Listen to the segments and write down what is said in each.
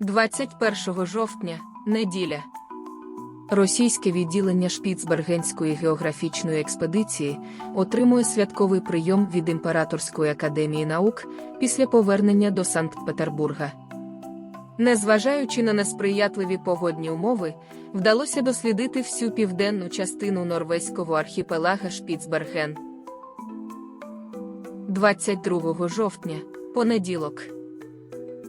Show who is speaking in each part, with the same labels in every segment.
Speaker 1: 21 жовтня, неділя. Російське відділення Шпіцбергенської географічної експедиції отримує святковий прийом від Імператорської академії наук після повернення до Санкт-Петербурга. Незважаючи на несприятливі погодні умови, вдалося дослідити всю південну частину норвезького архіпелага Шпіцберген. 22 жовтня, понеділок.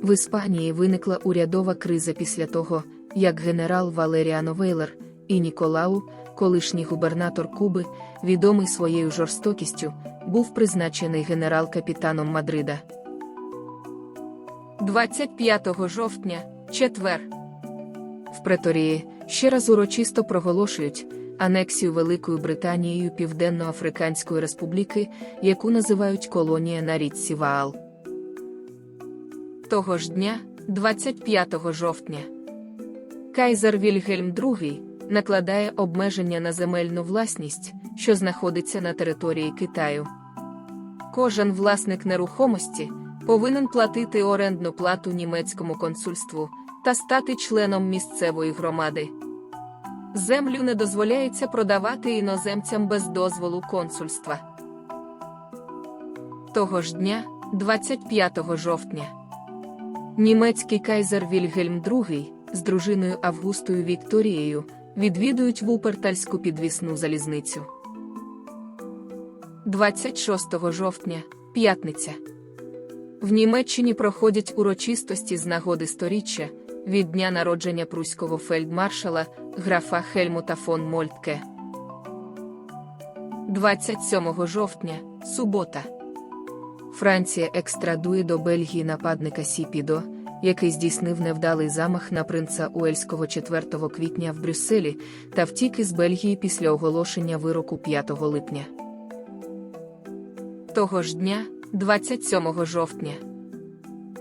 Speaker 1: В Іспанії виникла урядова криза після того, як генерал Валеріано Вейлер і Ніколау, колишній губернатор Куби, відомий своєю жорстокістю, був призначений генерал-капітаном Мадрида. 25 жовтня, четвер. В Преторії ще раз урочисто проголошують анексію Великою Британією Південно-Африканської Республіки, яку називають колонія на річці Ваал. Того ж дня, 25 жовтня, Кайзер Вільгельм II накладає обмеження на земельну власність, що знаходиться на території Китаю. Кожен власник нерухомості повинен платити орендну плату німецькому консульству та стати членом місцевої громади. Землю не дозволяється продавати іноземцям без дозволу консульства. Того ж дня, 25 жовтня, німецький кайзер Вільгельм II з дружиною Августою Вікторією відвідують Вупертальську підвісну залізницю. 26 жовтня, п'ятниця. В Німеччині проходять урочистості з нагоди сторіччя від дня народження пруського фельдмаршала графа Хельмута фон Мольтке. 27 жовтня, субота. Франція екстрадує до Бельгії нападника Сіпідо, який здійснив невдалий замах на принца Уельського 4 квітня в Брюсселі та втік із Бельгії після оголошення вироку 5 липня. Того ж дня, 27 жовтня.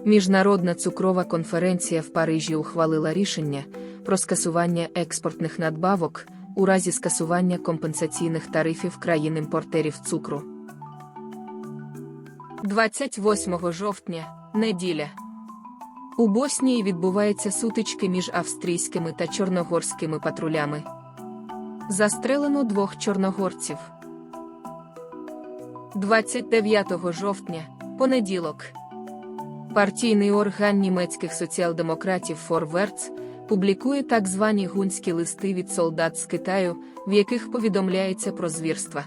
Speaker 1: Міжнародна цукрова конференція в Парижі ухвалила рішення про скасування експортних надбавок у разі скасування компенсаційних тарифів країн-імпортерів цукру. 28 жовтня, неділя. У Боснії відбуваються сутички між австрійськими та чорногорськими патрулями. Застрелено двох чорногорців. 29 жовтня, понеділок. Партійний орган німецьких соціал-демократів Форверц публікує так звані гунські листи від солдат з Китаю, в яких повідомляється про звірства.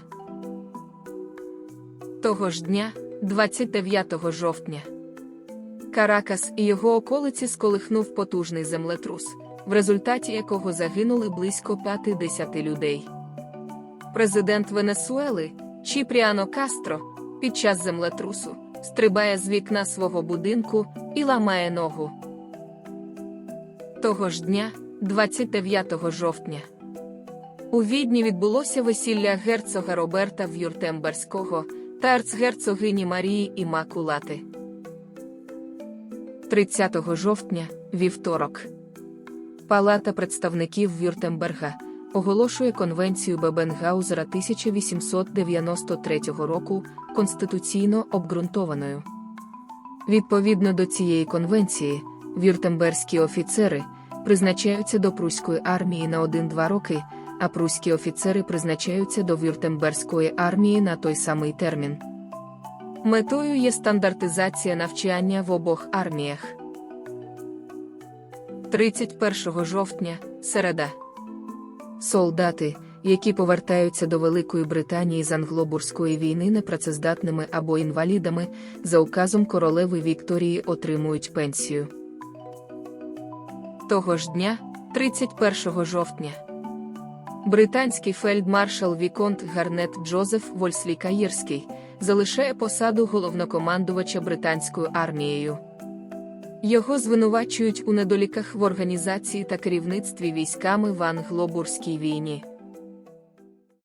Speaker 1: Того ж дня, 29 жовтня. Каракас і його околиці сколихнув потужний землетрус, в результаті якого загинули близько 50 людей. Президент Венесуели Чіпріано Кастро під час землетрусу стрибає з вікна свого будинку і ламає ногу. Того ж дня, 29 жовтня, у відні відбулося весілля герцога Роберта В'юртемберського та арцгерцогині Марії Імакулати. 30 жовтня, вівторок. Палата представників Вюртемберга оголошує Конвенцію Бебенгаузера 1893 року конституційно обґрунтованою. Відповідно до цієї конвенції, вюртемберські офіцери призначаються до пруської армії на 1-2 роки, а пруські офіцери призначаються до вюртемберської армії на той самий термін. Метою є стандартизація навчання в обох арміях. 31 жовтня, середа. Солдати, які повертаються до Великої Британії з англобурської війни непрацездатними або інвалідами, за указом королеви Вікторії отримують пенсію. Того ж дня, 31 жовтня, британський фельдмаршал Віконт Гарнет Джозеф Вольслі Каїрський залишає посаду головнокомандувача британською армією. Його звинувачують у недоліках в організації та керівництві військами в англобурській війні.